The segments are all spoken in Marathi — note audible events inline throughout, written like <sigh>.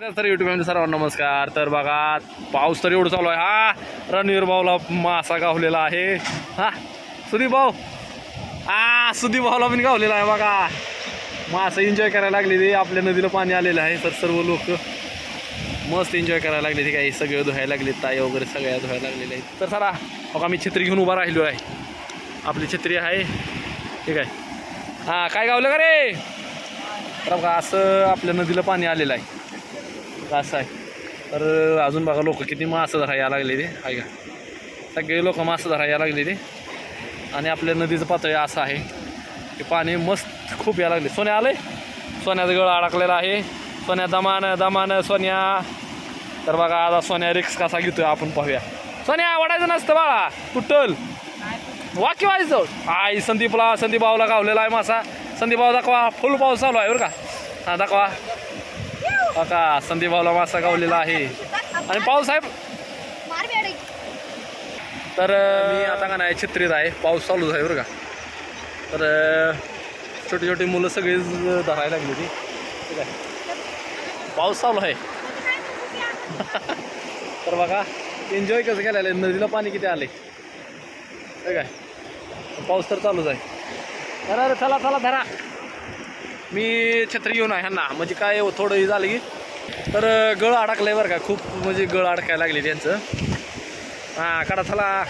तर युट्यूब सर्वांना नमस्कार. तर बघा पाऊस तर एवढं चालू आहे. हा रणवीर भाऊला मासा गावलेला आहे. हा सुदीप भाऊ. आ सुदीप भाऊला पण गावलेला आहे बघा. मासा एन्जॉय करायला लागले ते आपल्या नदीला पाणी आलेलं आहे. तर सर्व लोक मस्त एन्जॉय करायला लागले ते काही सगळे धुवायला लागले ताई वगैरे सगळ्या धुवायला लागलेले आहेत. तर सरा बघा मी छत्री घेऊन उभा राहिलो आहे. आपली छत्री आहे. ठीक आहे हां काय गावलं का रे? तर बघा असं आपल्या नदीला पाणी आलेलं आहे. असं आहे. तर अजून बघा लोक किती मासं धरा यायला लागले ते. आहे का? सगळे लोक मासं धरा यायला लागले ते. आणि आपल्या नदीचं पातळी असं आहे की पाणी मस्त खूप यायला लागले. सोन्या आलंय? सोन्याचा गळ अडकलेला आहे. सोन्या दमान दमान सोन्या. तर बघा आता सोन्या रिक्स कसा घेतोय आपण पाहूया. सोन्या वाढायचं नसतं बाळा. कुठल वाक्य व्हायचं आई संदीपला संदीप भाऊला गावलेला आहे मासा. संदीप भाऊ दाखवा. फुल पाऊस चालू आहे बरं का. हां दाखवा. का संदीप भाऊला मासा गावलेला आहे. आणि पाऊस आहे तर मी आता का नाही छत्रीत आहे. पाऊस चालूच आहे बरं का. तर छोटी छोटी मुलं सगळी धरायला लागली ती ठीक आहे. पाऊस चालू आहे. <laughs> तर बघा एन्जॉय कसं केलेलं आहे? नदीला पाणी किती आले ठीक आहे. पाऊस तर चालूच आहे. धरा अरे चला चला धरा. मी छत्री घेऊन आहे ह्यांना. म्हणजे काय थोडं हे झालं की तर गळ अडकलं आहे बरं का. खूप म्हणजे गळ अडकायला लागली त्यांचं. हां काढा चला.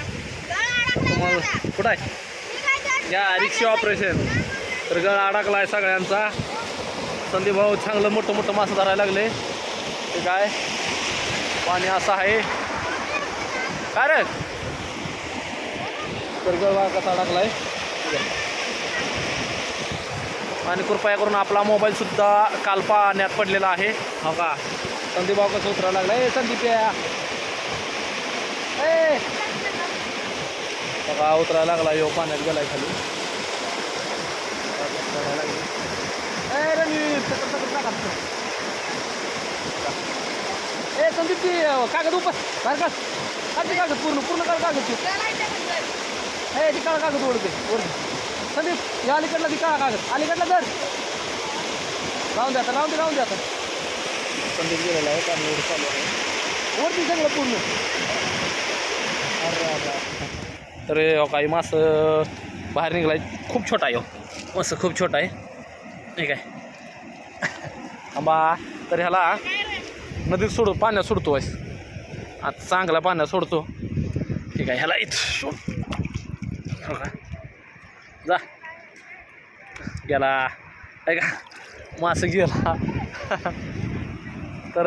मग कुठं आहे? या रिक्षा ऑपरेशन तर गळ अडकला आहे सगळ्यांचा. संदीप भाऊ चांगलं मोठं मोठं मासं धरायला लागले. ते काय? पाणी असं आहे. काय रे? तर गळ कसा अडकला आहे आणि कृपया करून आपला मोबाईलसुद्धा काल पाण्यात पडलेला आहे. हो का? संदीप भाऊ कसं उतरायला लागला? ए संदीप या. ए! बघा उतरायला लागला यो पाण्यात गेलाय खाली. ए संदीप ती कागद काढ. ते कागद पूर्ण पूर्ण कागद तू ए ती काळा कागद ओढते ओढते संदीप या अलीकडला ती काळा कागद. अलीकडला जर राहून द्या आता राहून दे राहून द्या आता. संदीप गेलेला आहे पाणी एवढं चालू आहे. वरती सगळं पूर्ण. तर हे काही मास बाहेर निघालाय. खूप छोटा आहे हो. मस्त खूप छोटा आहे. ठीक आहे. आंबा तर ह्याला नदीत सोडू पाण्यात सोडतो वाईस आता चांगला पाण्यात सोडतो. ठीक आहे ह्याला इथं सोड. हो का? जा. गेला. ऐका मासं गेला. तर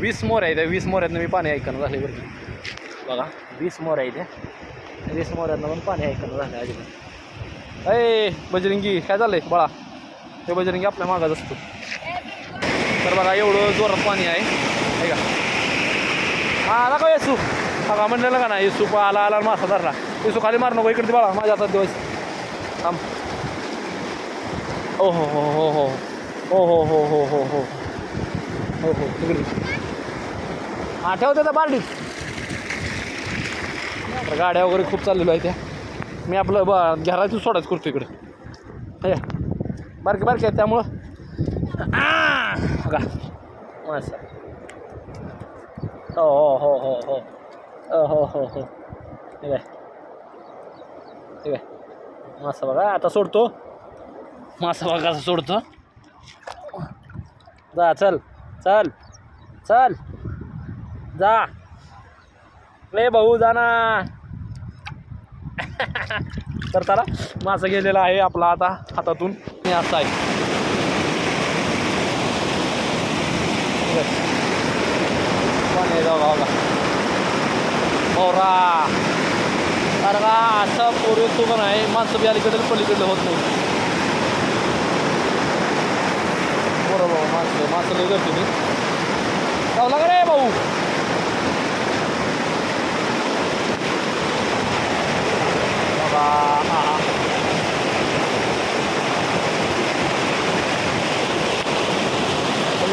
वीस मोर आहे त्या वीस मोऱ्यातनं मी पाणी ऐकणं झाले बरं बघा वीस मोर आहे त्या वीस मोऱ्यातनं पण पाणी ऐकणं झालं अजिबात. अय बजरंगी काय झालंय? बाळा हे बजरंगी आपल्या मागात असतो. तर बघा एवढं जोरात पाणी आहे. ऐका हा आला का येसू. बघा म्हणलेलं का ना येसू आला आला मासा धरला. येसू खाली मार नको इकडे बाळा माझ्या हातात दिवस थांब ओ हो हो हो हो हो हो हो हो हो हो हो हो तिकडे हा ठेवते त्या बारडीत गाड्या वगैरे खूप चाललेलो आहे त्या मी आपलं ब घरातून सोडायचं करतो इकडं हे बारके बारके आहेत त्यामुळं आ! बघा मस्त हो हो हो हो हो हो हो हो हो ठीक आहे मासा बघा आता सोडतो. मासा बघा सोडतो. जा चल चल चल. जा. रे भाऊ जा ना. <laughs> तर चला मासा गेलेला आहे आपला आता हातातून. मी असा आहे. जाऊ आहे. पाणी आहे बघा कारण अरे का असा पूर्वी तू पण आहे. माणसं बी अलीकडे पलीकडलं होत नाही. बरोबर माणसं माणसं लई करते मी लावला का रे भाऊ?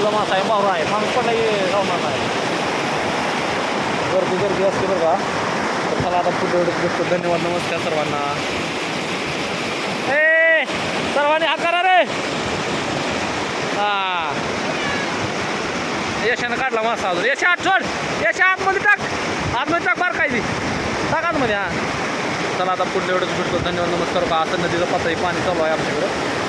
बाबा मासा आहे मावरा आहे. माणूस पण नाही राहणार नाही गर्दी गर्दी असते बरं का. चला आता पुढे भेटतो धन्यवाद नमस्कार सर्वांना. ए सर्वांनी हा करा रे. हा. यशानं काढला मासा अजून. यशा आत सोड. यशा आतमध्ये टाक. आतमध्ये टाक बार काय ती टाक आतमध्ये हा. चला आता पुढल्या वेळेस भेटतो धन्यवाद नमस्कार. का असं नदीचं पातळी पाणी चालू आहे आमच्याकडं.